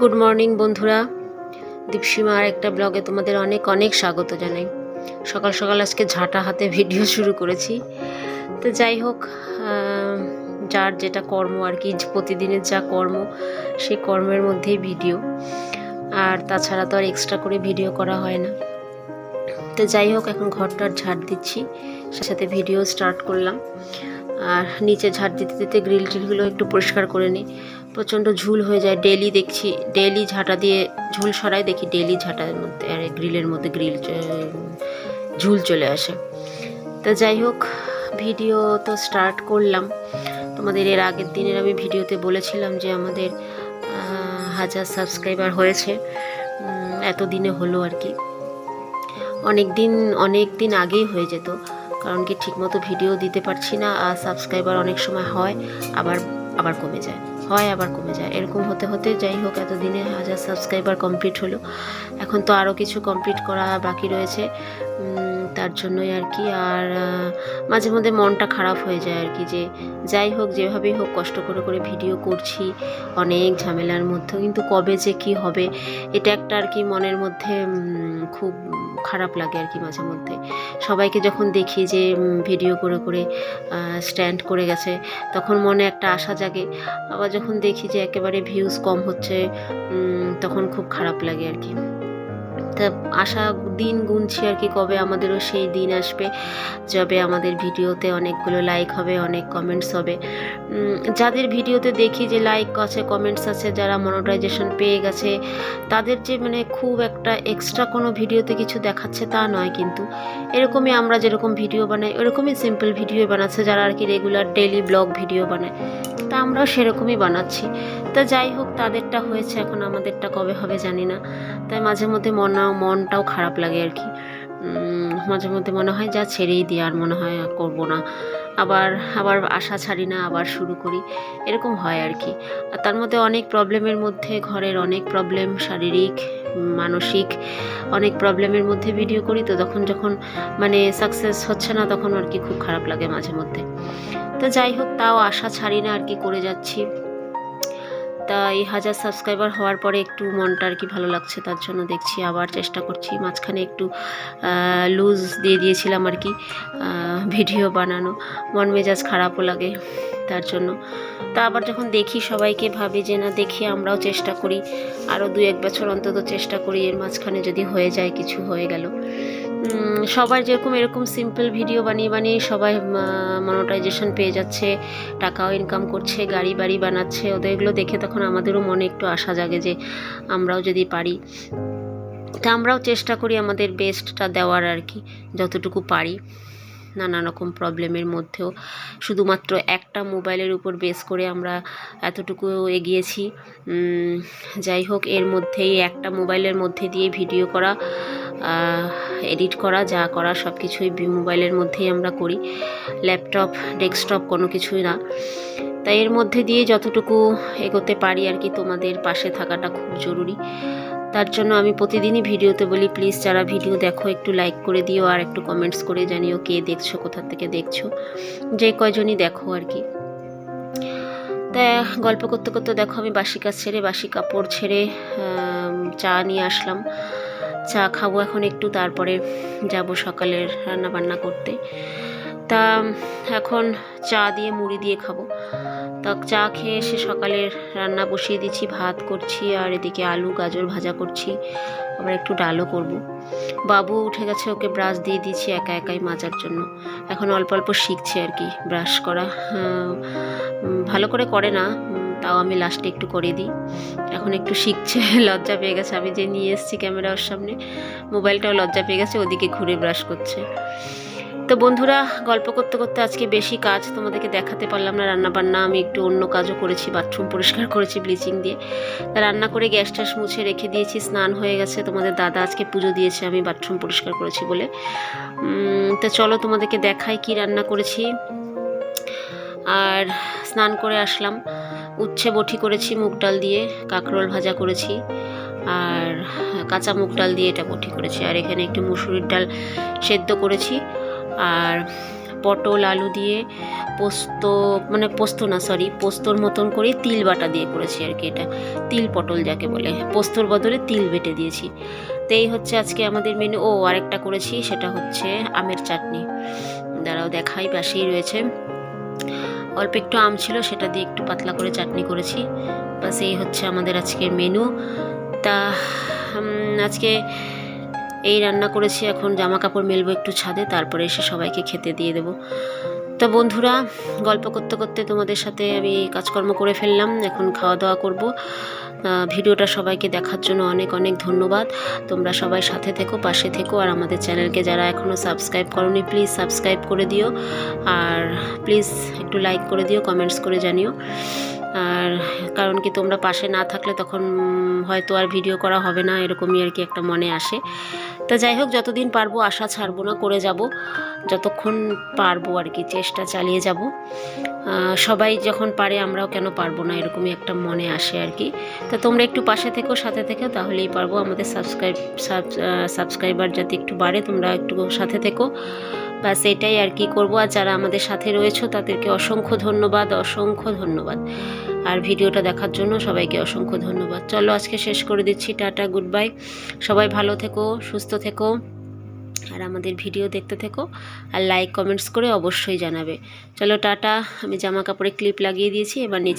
Good morning বন্ধুরা। দীপসীমা আর একটা ব্লগে তোমাদের অনেক অনেক স্বাগত জানাই। সকাল সকাল আজকে ঝাঁটা হাতে ভিডিও শুরু করেছি। তো যাই হোক যার যেটা কর্ম আর কি, প্রতিদিনের যা কর্ম, সেই কর্মের মধ্যেই ভিডিও। আর তাছাড়া তো আর এক্সট্রা করে ভিডিও করা হয় না। তো যাই হোক, এখন ঘরটার ঝাড় দিচ্ছি। সাথে সাথে ভিডিও স্টার্ট করলাম। আর নিচে ঝাড় দিতে দিতে গ্রিল টিলগুলো একটু পরিষ্কার করে নিই। প্রচণ্ড ঝুল হয়ে যায় ডেলি দেখছি ডেলি ঝাঁটা দিয়ে ঝুল সরাই দেখি ডেলি ঝাঁটার মধ্যে আর গ্রিলের মধ্যে গ্রিল ঝুল চলে আসে। তা যাই হোক ভিডিও তো স্টার্ট করলাম। তোমাদের এর আগের দিনের আমি ভিডিওতে বলেছিলাম যে আমাদের হাজার সাবস্ক্রাইবার হয়েছে। উম, এত দিনে হলো আর কি। অনেক দিন অনেক দিন আগেই হয়ে যেত। কারণ কি ঠিকমতো ভিডিও দিতে পারছি না, আর সাবস্ক্রাইবার অনেক সময় হয়, আবার আবার কমে যায়। হয়, আবার কমে যায়। এরকম হতে হতে যাই হোক, এতদিনে হাজার সাবস্ক্রাইবার কমপ্লিট হলো। এখন তো আরও কিছু কমপ্লিট করা বাকি রয়েছে। তার জন্যই আর কি। আর মাঝে মধ্যে মনটা খারাপ হয়ে যায় আর কি যে, যাই হোক, যেভাবেই হোক কষ্ট করে করে ভিডিও করছি, অনেক ঝামেলার মধ্যে কিন্তু কবে যে কি হবে, এটা একটা আর কি মনের মধ্যে খুব খারাপ লাগে আর কি মাঝে মধ্যে। সবাইকে যখন দেখি যে ভিডিও করে করে স্ট্যান্ড করে গেছে, তখন মনে একটা আশা জাগে। আবার যখন দেখি যে, একেবারে ভিউজ কম হচ্ছে তখন খুব খারাপ লাগে আর কি। তা আশা দিন গুনছি আর কি কবে আমাদেরও সেই দিন আসবে, যবে আমাদের ভিডিওতে অনেকগুলো লাইক হবে, অনেক কমেন্টস হবে। যাদের ভিডিওতে দেখি যে লাইক আছে কমেন্টস আছে, যারা মনোটাইজেশন পেয়ে গেছে, তাদের যে মানে খুব একটা এক্সট্রা কোনো ভিডিওতে কিছু দেখাচ্ছে তা নয় কিন্তু। এরকমই আমরা যেরকম ভিডিও বানাই, ওরকমই সিম্পল ভিডিও বানাচ্ছে যারা আর কি রেগুলার ডেলি ব্লগ ভিডিও বানায়। তা আমরাও সেরকমই বানাচ্ছি। তা যাই হোক, তাদেরটা হয়েছে, এখন আমাদেরটা কবে হবে জানি না। তাই মাঝে মধ্যে মনা মনটাও খারাপ লাগে আর কি। মাঝে মধ্যে মনে হয় যা ছেড়েই দিই, আর মনে হয় করব না। আবার আবার আশা ছাড়ি না, আবার শুরু করি। এরকম হয় আর কি। আর তার মধ্যে অনেক প্রবলেমের মধ্যে, ঘরের অনেক প্রবলেম, শারীরিক, মানসিক অনেক প্রবলেমের মধ্যে ভিডিও করি তো তখন যখন মানে সাকসেস হচ্ছে না, তখন আর কি খুব খারাপ লাগে মাঝে মধ্যে। তো যাই হোক, তাও আশা ছাড়ি না আর কি করে যাচ্ছি। তা এই হাজার সাবস্ক্রাইবার হওয়ার পরে একটু মনটা আর কি ভালো লাগছে, তার জন্য দেখছি আবার চেষ্টা করছি মাঝখানে একটু লুজ দিয়ে দিয়েছিলাম আর কি ভিডিও বানানো। মন মেজাজ খারাপও লাগে তার জন্য। তা আবার যখন দেখি সবাইকে ভাবি যে না, দেখি আমরাও চেষ্টা করি। আরও দু এক বছর অন্তত চেষ্টা করি, এর মাঝখানে যদি হয়ে যায়, কিছু হয়ে গেল। সবার যেরকম এরকম সিম্পল ভিডিও বানিয়ে বানিয়ে সবাই মনোটাইজেশন পেয়ে যাচ্ছে, টাকাও ইনকাম করছে, গাড়ি বাড়ি বানাচ্ছে, ওদের এগুলো দেখে তখন আমাদেরও মনে একটু আশা জাগে যে আমরাও যদি পারি। তা আমরাও চেষ্টা করি আমাদের বেস্টটা দেওয়ার আর কি, যতটুকু পারি, নানা রকম প্রবলেমের মধ্যেও। শুধুমাত্র একটা মোবাইলের উপর বেস করে আমরা এতটুকু এগিয়েছি। যাই হোক, এর মধ্যেই একটা মোবাইলের মধ্যে দিয়ে ভিডিও করা এডিট করা, যা করা সব কিছুই মোবাইলের মধ্যেই আমরা করি। ল্যাপটপ, ডেস্কটপ কোনো কিছুই না। তাই এর মধ্যে দিয়ে যতটুকু এগোতে পারি আর কি, তোমাদের পাশে থাকাটা খুব জরুরি। তার জন্য আমি প্রতিদিনই ভিডিওতে বলি, প্লিজ যারা ভিডিও দেখো, একটু লাইক করে দিও আর একটু কমেন্টস করে জানিও কে দেখছ, কোথা থেকে দেখছ। যে কয়জনই দেখো আর কি। তা গল্প করতে করতে দেখো, আমি বাসি কাজ ছেড়ে বাসি কাপড় ছেড়ে চা নিয়ে আসলাম। চা খাব এখন একটু, তারপরে যাব সকালের রান্না বান্না করতে। তা এখন চা দিয়ে মুড়ি দিয়ে খাব। তা চা খেয়ে এসে সকালের রান্না বসিয়ে দিচ্ছি, ভাত করছি আর এদিকে আলু, গাজর ভাজা করছি। আবার একটু ডালও করব। বাবু উঠে গেছে, ওকে ব্রাশ দিয়ে দিয়েছি একা একাই মাজার জন্য। এখন অল্প অল্প শিখছে আর কি, ব্রাশ করা। ভালো করে করে না তাও আমি লাস্টে একটু করে দিই। এখন একটু শিখছে, লজ্জা পেয়ে গেছে। আমি যে নিয়ে এসেছি ক্যামেরা ওর সামনে মোবাইলটাও লজ্জা পেয়ে গেছে, ওদিকে ঘুরে ব্রাশ করছে। তো বন্ধুরা, গল্প করতে করতে আজকে বেশি কাজ তোমাদেরকে দেখাতে পারলাম না। রান্না বান্না আমি একটু অন্য কাজও করেছি বাথরুম পরিষ্কার করেছি ব্লিচিং দিয়ে। তা রান্না করে গ্যাস ট্যাস মুছে রেখে দিয়েছি, স্নান হয়ে গেছে। তোমাদের দাদা আজকে পুজো দিয়েছে, আমি বাথরুম পরিষ্কার করেছি বলে। তো চলো তোমাদেরকে দেখাই কি রান্না করেছি। আর স্নান করে আসলাম। উচ্ছে বটি করেছি, মুগ ডাল দিয়ে, কাঁকরোল ভাজা করেছি আর কাঁচা মুগ ডাল দিয়ে এটা বটি করেছি। আর এখানে একটু মুসুরির ডাল সেদ্ধ করেছি আর পটল, আলু দিয়ে পোস্ত মানে পোস্ত না সরি পোস্তর মতন করে তিল বাটা দিয়ে করেছি আর কি এটা। তিল পটল যাকে বলে। পোস্তর বদলে তিল বেটে দিয়েছি। তো এই হচ্ছে আজকে আমাদের মেনু ও, আরেকটা করেছি, সেটা হচ্ছে আমের চাটনি। দাঁড়াও, দেখাই, পাশেই রয়েছে। অল্প একটু আম ছিল, সেটা দিয়ে একটু পাতলা করে চাটনি করেছি। বাস এই হচ্ছে আমাদের আজকের মেনু তা আজকে এই রান্না করেছি, এখন জামা কাপড় মেলবো একটু ছাদে, তারপরে এসে সবাইকে খেতে দিয়ে দেবো। তা বন্ধুরা, গল্প করতে করতে তোমাদের সাথে আমি কাজকর্ম করে ফেললাম, এখন খাওয়া দাওয়া করব। ভিডিওটা সবাইকে দেখার জন্য অনেক অনেক ধন্যবাদ। তোমরা সবাই সাথে থেকো, পাশে থেকো, আর আমাদের চ্যানেলকে যারা এখনও সাবস্ক্রাইব করনি প্লিজ সাবস্ক্রাইব করে দিও। আর প্লিজ একটু লাইক করে দিও কমেন্টস করে জানিও। আর কারণ কি তোমরা পাশে না থাকলে তখন হয়তো আর ভিডিও করা হবে না, এরকমই আর কি একটা মনে আসে। তা যাই হোক, যতদিন পারব আশা ছাড়বো না, করে যাব। যতক্ষণ পারব আর কি, চেষ্টা চালিয়ে যাব। সবাই যখন পারে আমরাও কেন পারব না, এরকমই একটা মনে আসে আর কি। তা তোমরা একটু পাশে থেকো, সাথে থেকো, তাহলেই পারব আমাদের সাবস্ক্রাইব সাবস্ক্রাইবার যাতে একটু বাড়ে, তোমরা একটু সাথে থেকো। ব্যাস এটাই আর কি করব। আর যারা আমাদের সাথে রয়েছে, তাদেরকে অসংখ্য ধন্যবাদ অসংখ্য ধন্যবাদ। আর ভিডিওটা দেখার জন্য সবাইকে অসংখ্য ধন্যবাদ। চলো আজকে শেষ করে দিচ্ছি। টাটা গুড বাই সবাই ভালো থেকো, সুস্থ থেকো। আর আমাদের ভিডিও দেখতে থেকো। আর লাইক, কমেন্টস করে অবশ্যই জানাবে। চলো টাটা। আমি জামা কাপড়ে ক্লিপ লাগিয়ে দিয়েছি। এবার নিচে